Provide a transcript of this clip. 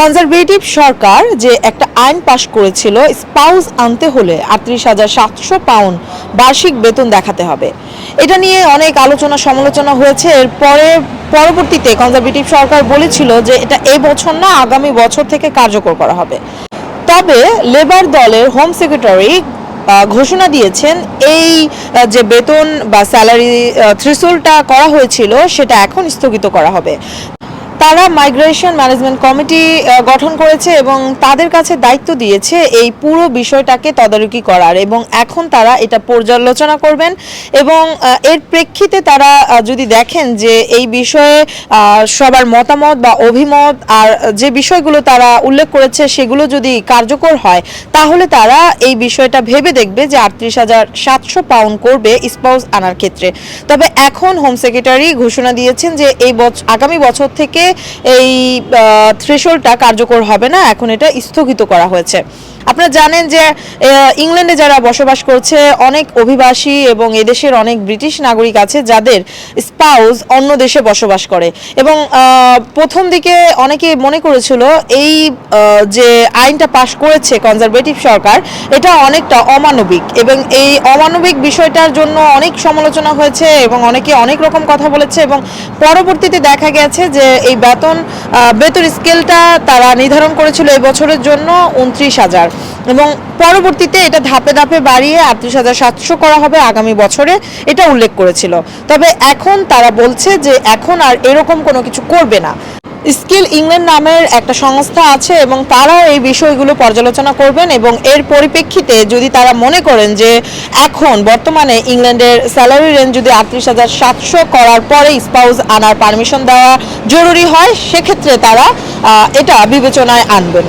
Conservative সরকার যে একটা আইন পাশ করেছিল, স্পাউস আনতে হলে আটত্রিশ হাজার সাতশো পাউন্ড বার্ষিক বেতন দেখাতে হবে। এটা নিয়ে অনেক আলোচনা সমালোচনা হয়েছে। এরপরে পরবর্তীতে কনজারভেটিভ সরকার বলেছিল যে এটা এই বছর না, আগামী বছর থেকে কার্যকর করা হবে। তবে লেবার দলের হোম সেক্রেটারি ঘোষণা দিয়েছেন, এই যে বেতন বা স্যালারি থ্রিসোলটা করা হয়েছিল, সেটা এখন স্থগিত করা হবে। তারা মাইগ্রেশন ম্যানেজমেন্ট কমিটি গঠন করেছে এবং তাদের কাছে দায়িত্ব দিয়েছে এই পুরো বিষয়টাকে তদারকি করার এবং এখন তারা এটা পর্যালোচনা করবেন এবং এর প্রেক্ষিতে তারা যদি দেখেন যে এই বিষয়ে সবার মতামত বা অভিমত আর যে বিষয়গুলো তারা উল্লেখ করেছে সেগুলো যদি কার্যকর হয়, তাহলে তারা এই বিষয়টা ভেবে দেখবে যে আটত্রিশ হাজার সাতশো পাউন্ড করবে স্পাউস আনার ক্ষেত্রে। তবে এখন হোম সেক্রেটারি ঘোষণা দিয়েছেন যে এই আগামী বছর থেকে এই থ্রেশোল্ডটা কার্যকর হবে না। এখন এটা স্থগিত করা হয়েছে। আপনারা জানেন যে ইংল্যান্ডে যারা বসবাস করছে, অনেক অভিবাসী এবং এদেশের অনেক ব্রিটিশ নাগরিক আছে যাদের স্পাউস অন্য দেশে বসবাস করে। এবং প্রথম দিকে অনেকে মনে করেছিল, এই যে আইনটা পাশ করেছে কনজারভেটিভ সরকার, এটা অনেকটা অমানবিক। এবং এই অমানবিক বিষয়টার জন্য অনেক সমালোচনা হয়েছে এবং অনেকে অনেক রকম কথা বলেছে এবং পরবর্তীতে দেখা গেছে যে, এই বেতন বেতন স্কেলটা তারা নির্ধারণ করেছিল এই বছরের জন্য উনত্রিশ হাজার। এবং পরবর্তীতে এটা ধাপে ধাপে বাড়িয়ে আটত্রিশ হাজার সাতশো করা হবে আগামী বছরে, এটা উল্লেখ করেছিল। তবে এখন তারা বলছে যে এখন আর এরকম কোনো কিছু করবে না। স্কিল ইংল্যান্ড নামের একটা সংস্থা আছে এবং তারা এই বিষয়গুলো পর্যালোচনা করবেন এবং এর পরিপ্রেক্ষিতে যদি তারা মনে করেন যে এখন বর্তমানে ইংল্যান্ডের স্যালারি রেঞ্জ যদি আটত্রিশ হাজার সাতশো করার পরে স্পাউস আনার পারমিশন দেওয়া জরুরি হয়, সেক্ষেত্রে তারা এটা বিবেচনায় আনবেন।